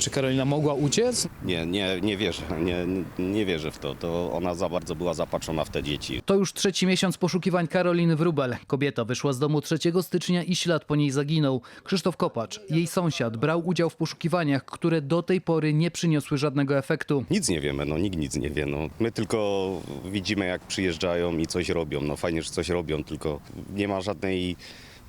Czy Karolina mogła uciec? Nie, nie, nie wierzę, nie, nie wierzę w to. To ona za bardzo była zapatrzona w te dzieci. To już trzeci miesiąc poszukiwań Karoliny Wróbel. Kobieta wyszła z domu 3 stycznia i ślad po niej zaginął. Krzysztof Kopacz, jej sąsiad, brał udział w poszukiwaniach, które do tej pory nie przyniosły żadnego efektu. Nic nie wiemy, no nikt nic nie wie. No. My tylko widzimy jak przyjeżdżają i coś robią. No fajnie, że coś robią, tylko nie ma żadnej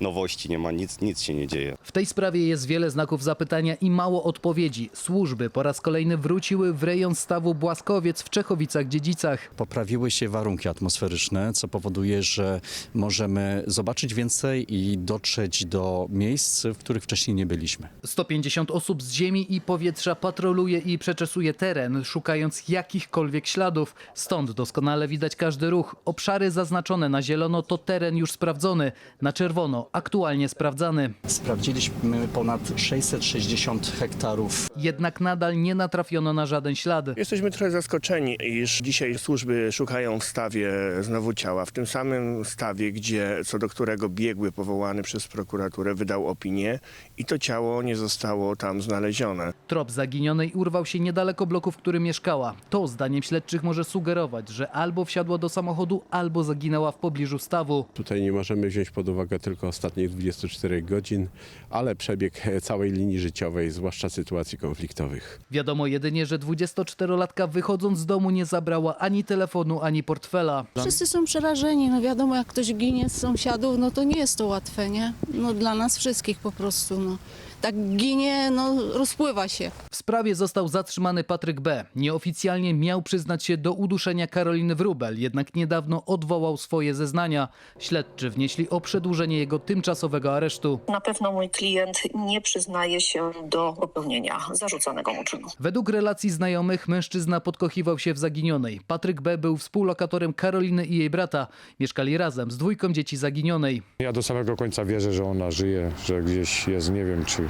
nowości, nie ma nic, nic się nie dzieje. W tej sprawie jest wiele znaków zapytania i mało odpowiedzi. Służby po raz kolejny wróciły w rejon stawu Błaskowiec w Czechowicach-Dziedzicach. Poprawiły się warunki atmosferyczne, co powoduje, że możemy zobaczyć więcej i dotrzeć do miejsc, w których wcześniej nie byliśmy. 150 osób z ziemi i powietrza patroluje i przeczesuje teren, szukając jakichkolwiek śladów. Stąd doskonale widać każdy ruch. Obszary zaznaczone na zielono to teren już sprawdzony, na czerwono aktualnie sprawdzany. Sprawdziliśmy ponad 660 hektarów Jednak nadal nie natrafiono na żaden ślad. Jesteśmy trochę zaskoczeni, iż dzisiaj służby szukają w stawie znowu ciała. W tym samym stawie, gdzie, co do którego biegły powołany przez prokuraturę wydał opinię i to ciało nie zostało tam znalezione. Trop zaginionej urwał się niedaleko bloku, w którym mieszkała. To zdaniem śledczych może sugerować, że albo wsiadła do samochodu, albo zaginęła w pobliżu stawu. Tutaj nie możemy wziąć pod uwagę tylko ostatnich 24 godzin, ale przebieg całej linii życiowej, zwłaszcza sytuacji konfliktowych. Wiadomo jedynie, że 24-latka wychodząc z domu nie zabrała ani telefonu, ani portfela. Wszyscy są przerażeni, no wiadomo, jak ktoś ginie z sąsiadów, no to nie jest to łatwe, nie? No dla nas wszystkich po prostu, no. Tak ginie, no rozpływa się. W sprawie został zatrzymany Patryk B. Nieoficjalnie miał przyznać się do uduszenia Karoliny Wróbel, jednak niedawno odwołał swoje zeznania. Śledczy wnieśli o przedłużenie jego tymczasowego aresztu. Na pewno mój klient nie przyznaje się do popełnienia zarzuconego mu czynu. Według relacji znajomych mężczyzna podkochiwał się w zaginionej. Patryk B. był współlokatorem Karoliny i jej brata. Mieszkali razem z dwójką dzieci zaginionej. Ja do samego końca wierzę, że ona żyje, że gdzieś jest, nie wiem czy.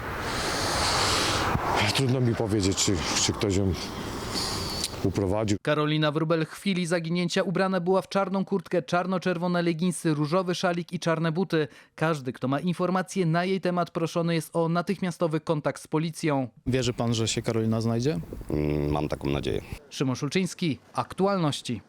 Trudno mi powiedzieć, czy, czy ktoś ją uprowadził. Karolina Wróbel w chwili zaginięcia ubrana była w czarną kurtkę, czarno-czerwone leginsy, różowy szalik i czarne buty. Każdy, kto ma informacje na jej temat, proszony jest o natychmiastowy kontakt z policją. Wierzy pan, że się Karolina znajdzie? Mm, Mam taką nadzieję. Szymon Szulczyński, aktualności.